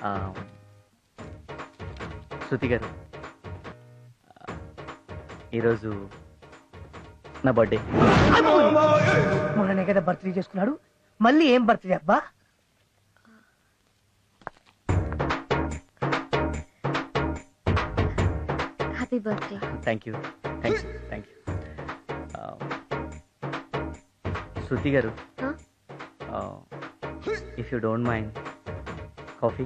ఆ, శృతి గారు ఈరోజు నా బర్త్డే. మొన్ననే కదా బర్త్డే చేసుకున్నాడు. మళ్ళీ ఏం బర్త్డే అబ్బా? Happy birthday thank you thank you thank you Shruti garu? If you don't mind coffee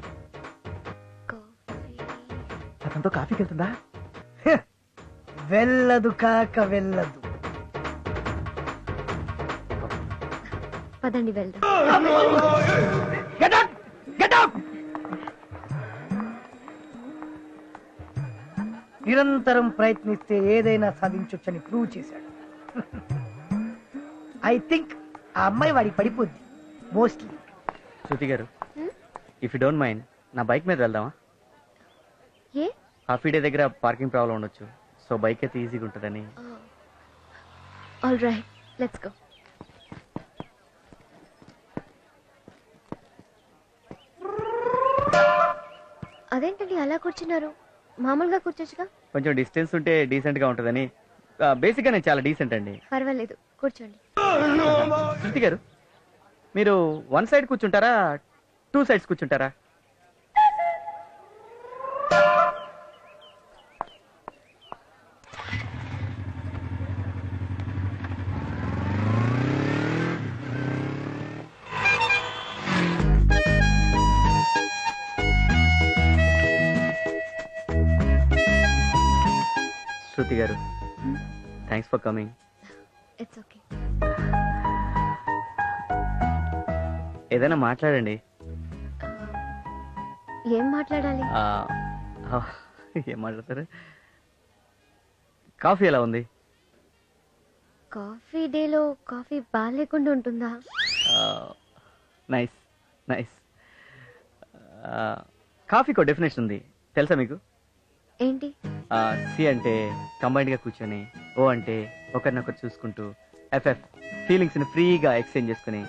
అతనితో కాఫీకి వెళ్తుందా? వెళ్ళదు కాక వెళ్ళదు. పదండి వెళ్దాం. నిరంతరం ప్రయత్నిస్తే ఏదైనా సాధించొచ్చని ప్రూవ్ చేశాడు. ఐ థింక్ ఆ అమ్మాయి వాడికి పడిపోద్ది mostly Shruti garu? If you don't mind నా బైక్ మీద వెళ్దామా? ఏ? కాఫీ డే దగ్గర పార్కింగ్ ప్రాబ్లం ఉండొచ్చు. సో బైక్ అయితే ఈజీగా ఉంటుందని. ఆల్ రైట్ లెట్స్ గో అదేంటండి అలా కూర్చున్నారు? మామూలుగా కూర్చోచ్చుగా? కొంచెం డిస్టెన్స్ ఉంటే డీసెంట్గా ఉంటుందని. బేసిక్గా నేను చాలా డీసెంట్ అండి. పర్వాలేదు. కూర్చోండి. శృతి గారు మీరు వన్ సైడ్ కూర్చుంటారా టూ సైడ్స్ కూర్చుంటారా? Shruti garu. Thanks for coming it's okay ఏదైనా మాట్లాడండి. ఏం మాట్లాడాలి? ఆ, ఆ, ఏం మాట్లాడతారు? కాఫీ ఎలా ఉంది? కాఫీ డేలో కాఫీ బాగాలేకుండా ఉంటుందా? Nice nice. కాఫీకి డెఫినేషన్ ఉంది. తెలుసా మీకు? ఏంటి? సి అంటే combined గా కూర్చొని ఓ అంటే ఒకరినొకరు చూసుకుంటూ ఎఫ్ఎఫ్ ఫీలింగ్స్ని ఫ్రీగా ఎక్స్చేంజ్ చేసుకుని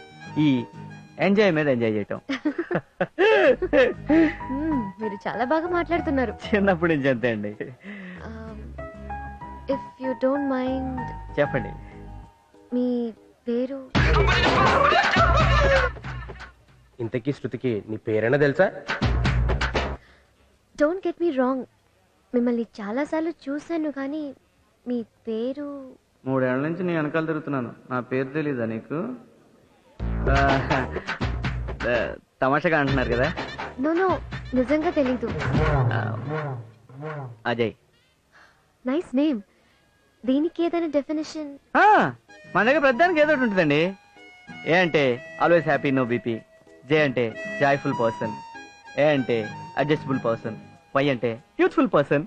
ఈ ఎంజాయ్ మీద ఎంజాయ్ చేయటం. మ్మ్, మీరు చాలా బాగా మాట్లాడుతున్నారు. చిన్నప్పటి నుంచి అంతే అండి. ఇఫ్ యూ డోంట్ మైండ్ చెప్పండి. మీ పేరు? ఇంతకీ శృతికి నీ పేరైనా తెలుసా? డోంట్ గెట్ మీ రాంగ్ మిమ్మల్ని చాలాసార్లు చూశాను కానీ మీ పేరు? మూడేళ్ళ నుంచి నీ వెనకాల తిరుగుతున్నాను. నా పేరు తెలీదా నీకు? ఆ, ఆ, తమాషాగా అంటున్నారు కదా? నో నో నిజంగా తెలీదు. ఆ, అజయ్. నైస్ నేమ్ దీనికి ఏదైనా డెఫినేషన్ ఆ, మన దగ్గర ప్రతిదానికి ఏదో ఒకటి ఉంటుందండి. ఏ అంటే always happy no BP J అంటే జాయ్ఫుల్ పర్సన్ ఏ అంటే అడ్జస్టబుల్ పర్సన్ వై అంటే youthful person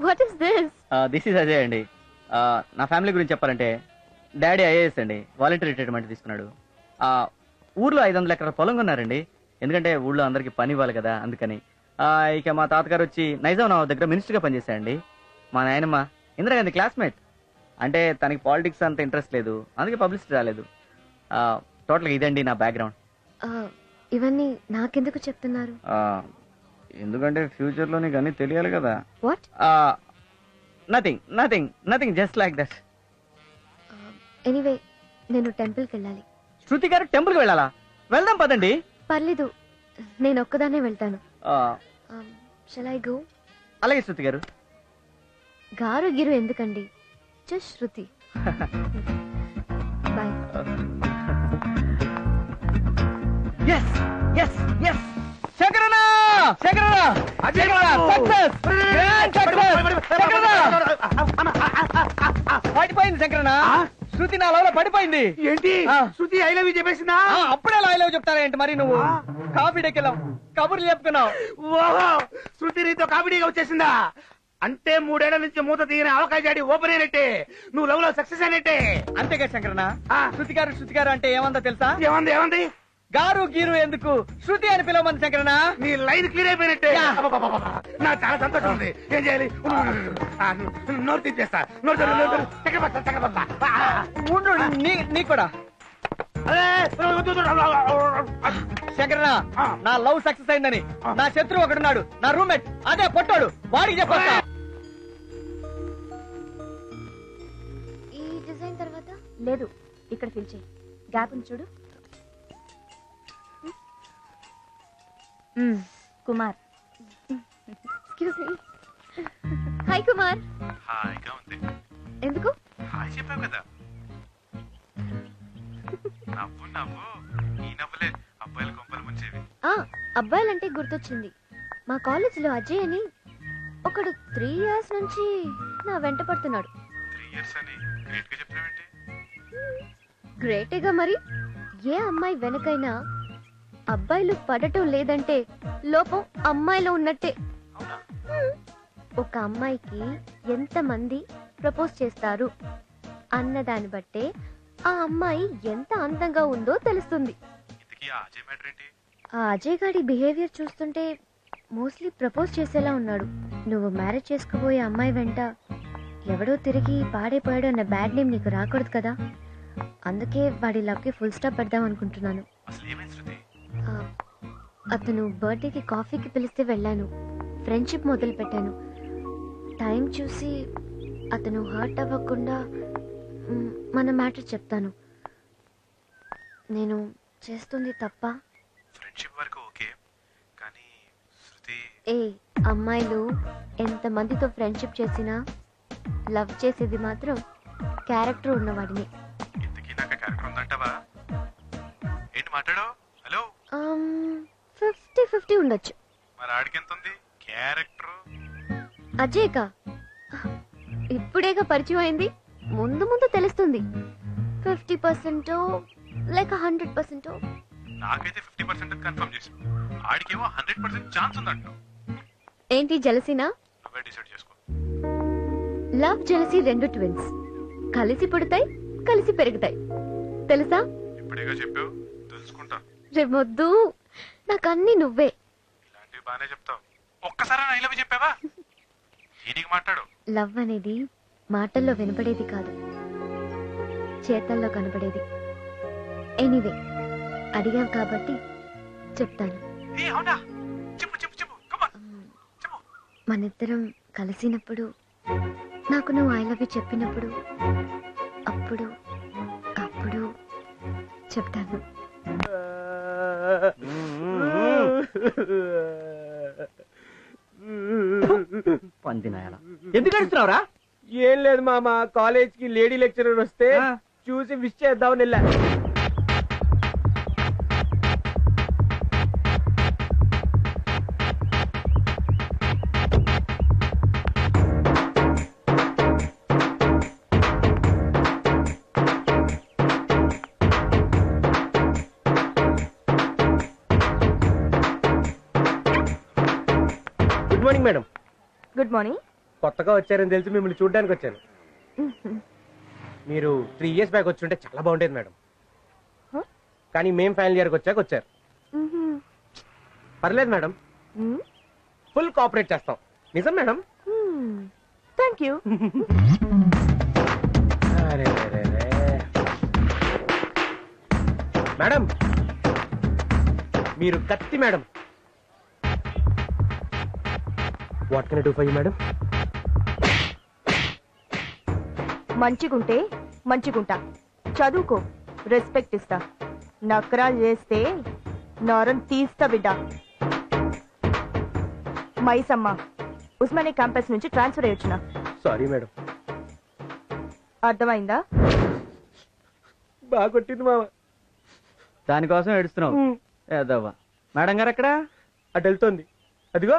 what is this this is Ajay అండి. నా ఫ్యామిలీ గురించి చెప్పాలంటే డాడీ ఐఏఎస్ అండి. వాలంటరీ రిటైర్మెంట్ తీసుకున్నాడు. ఆ, ఊర్లో ఐదు వందల ఎకరాల పొలం కొన్నారండి ఎందుకంటే ఊళ్ళో అందరికి పని ఇవ్వాలి కదా అందుకని. ఆ, ఇక మా తాతగారు వచ్చి నైజాం నవాబ్ దగ్గర మినిస్టర్గా పనిచేశారండి. మా నాయనమ్మ ఇందిరాగాంధీ క్లాస్మేట్ అంటే తనకి పాలిటిక్స్ అంత ఇంట్రెస్ట్ లేదు. అందుకే పబ్లిసిటీ రాలేదు. టోటల్గా ఇదండి నా బ్యాక్గ్రౌండ్ ఇవన్నీ నాకెందుకు చెప్తున్నారు? ఎందుకంటే ఫ్యూచర్లో నీకు అన్నీ తెలియాలి కదా. What nothing nothing nothing just like that anyway నేను టెంపుల్కి వెళ్ళాలి శృతి గారు టెంపుల్కి వెళ్ళాలా? వెళ్దాం పదండి. పర్లేదు నేను ఒక్కదానే వెళ్తాను. ఆ, షల్ ఐ గో అలాగే శృతి గారు. గారు గిరు ఎందుకండి? Just Shruti. Bye yes yes yes శంకరన్న పడిపోయింది శంకరన్న శృతి నా లవ్ పడిపోయింది ఏంటి ఆ. శృతి ఐ లవ్ చెప్పేసిందా అప్పుడే లవ్ లవ్ చెప్తారేంటి మరి నువ్వు కాఫీ డెక్కెళ్ళాం కబుర్లు చెప్పుకున్నావు ఓహో శృతి నీతో కామెడీగా వచ్చేసిందా అంటే మూడేళ్ళ నుంచి మూత తీగిన అవకాశం జాడి ఓపెన్ అయినట్టే నువ్వు లవ్లో సక్సెస్ అయినట్టే అంతేగా శంకరన్న ఆ. శృతి గారు శృతి గారు అంటే ఏమందో తెలుసా ఏమంది ఏమంది గారు గీరు ఎందుకు శృతి అని పిలవమంది శంకరన్న నీ లైన్ క్లియర్ అయిపోయినట్టే యా. అబ్బబ్బబ్బబ్బ. నాకు చాలా సంతోషం ఉంది ఏం చేయాలి. ఆ, ను- నోరు తీసేస్తా నోరు తెరు, నోరు తెరు. చక్కబస్తా, చక్కబస్తా. ఆ, ఉండు నీ కూడా అరే, వద్దు, వద్దు, వద్దు. శంకరన్న ఆ. నా లవ్ సక్సెస్ అయిందని ఆ. నా శత్రువు ఒకడున్నాడు నా రూమ్మేట్ అదే పొట్టాడు వాడికి చెప్పొస్తా ఈ డిజైన్ తర్వాత లేదు ఇక్కడ ఫిల్ చేయి గ్యాప్ ఉంది చూడు Kumar. Excuse me hi Kumar హాయిగా ఉంది. ఎందుకు? హాయ్ చెప్పావు కదా. నవ్వు నవ్వు. ఈ నవ్వులే అబ్బాయిల కొంపలు ముంచేవి. ఆ అబ్బాయిలంటే గుర్తొచ్చింది. మా కాలేజీలో అజయ్ అని ఒకడు త్రీ ఇయర్స్ నుంచి నా వెంట పడుతున్నాడు. త్రీ ఇయర్స్ అని గ్రేట్గా చెప్పావేంటి? గ్రేటేగా మరి? ఏ అమ్మాయి వెనకైనా అబ్బాయిలు పడటం లేదంటే లోపం అమ్మాయిలో ఉన్నట్టే. ఒక అమ్మాయికి ఎంతమంది ప్రపోజ్ చేస్తారు అన్నదాన్ని బట్టే ఆ అమ్మాయి ఎంత అందంగా ఉందో తెలుస్తుంది. ఆ అజయ్ గాడి బిహేవియర్ చూస్తుంటే మోస్ట్లీ ప్రపోజ్ చేసేలా ఉన్నాడు. నువ్వు మ్యారేజ్ చేసుకోబోయే అమ్మాయి వెంట ఎవడో తిరిగి పాడైపోయాడు అన్న బ్యాడ్ నేమ్ నీకు రాకూడదు కదా. అందుకే వాడి లవ్కి ఫుల్ స్టాప్ పెడదాం అనుకుంటున్నాను. అతను బర్త్డేకి కాఫీకి పిలిస్తే వెళ్ళాను. ఫ్రెండ్షిప్ మొదలు పెట్టాను. టైం చూసి అతను హర్ట్ అవ్వకుండా మన మ్యాటర్ చెప్తాను. నేను చేస్తుంది తప్ప. ఫ్రెండ్షిప్ వరకు ఓకే. కానీ శృతి ఏ అమ్మాయిలు ఎంతమందితో ఫ్రెండ్షిప్ చేసినా లవ్ చేసేది మాత్రం క్యారెక్టర్ ఉన్నవాడిని. ఇంతకీ నాకు క్యారెక్టర్ ఉందంటావా? ఏంటి మాట్లాడు ఫిఫ్టీ ఫిఫ్టీ ఉండొచ్చు. మరి ఆడికి ఎంత ఉంది క్యారెక్టర్? అజయ్కా? ఇప్పుడేగా పరిచయం అయింది. ముందు ముందు తెలుస్తుంది. ఫిఫ్టీ పర్సెంట్ లేక హండ్రెడ్ పర్సెంట్? నాకైతే ఫిఫ్టీ పర్సెంట్ కన్ఫర్మ్ చేసి ఆడికేమో హండ్రెడ్ పర్సెంట్ ఛాన్స్ ఉందంట. ఏంటి జలసినా? డిసైడ్ చేసుకో. లవ్ జలసి రెండు ట్విన్స్ కలిసి పుడతాయి కలిసి పెరుగుతాయి. తెలుసా? ఇప్పుడేగా చెప్పావు? రేమొద్దు నాకన్నీ నువ్వే. ఇలాంటివి బాగానే చెప్తావు. ఒక్కసారి ఐ లవ్ చెప్పావా? దీనికి మాట్లాడు. లవ్ అనేది మాటల్లో వినపడేది కాదు. చేతల్లో కనపడేది. ఎనీవే అడిగాం కాబట్టి చెప్తాను. మనిద్దరం కలిసినప్పుడు నాకు నువ్వు ఐ లవ్ యూ చెప్పినప్పుడు అప్పుడు అప్పుడు చెప్తాను. పందినాయాల ఎందుకు అడుగుతున్నావురా ఏం లేదు మామ కాలేజ్కి లేడీ లెక్చరర్ వస్తే. చూసి విష్ చేద్దామని వెళ్ళా. మార్నింగ్ మేడం గుడ్ మార్నింగ్ కొత్తగా వచ్చారని తెలిసి మిమ్మల్ని చూడడానికి వచ్చాను. మీరు త్రీ ఇయర్స్ బ్యాక్ వచ్చి ఉంటే చాలా బాగుండేది మేడం? కానీ మేం ఫైనల్ ఇయర్కి వచ్చాక వచ్చారు. పర్లేదు మేడం ఫుల్ కోఆపరేట్ చేస్తాం. నిజం మేడం థ్యాంక్ యూ. మేడం మీరు కత్తి madam what can do for you madam మంచిగుంటే మంచిగుంటా. చదువుకో రెస్పెక్ట్ ఇస్తా. నకరాలు చేస్తే నరం తీస్తా బిడ్డ. మైసమ్మ ఉస్మానియా క్యాంపస్ నుంచి ట్రాన్స్ఫర్ అయ్యి వచ్చిన సారీ మేడం అర్థమైందా? బాగా కొట్టింది మామ. దానికోసం ఏడుస్తున్నావు. ఏదవ్వా మేడం గారు ఎక్కడ? అటు వెళ్తోంది. అదిగో.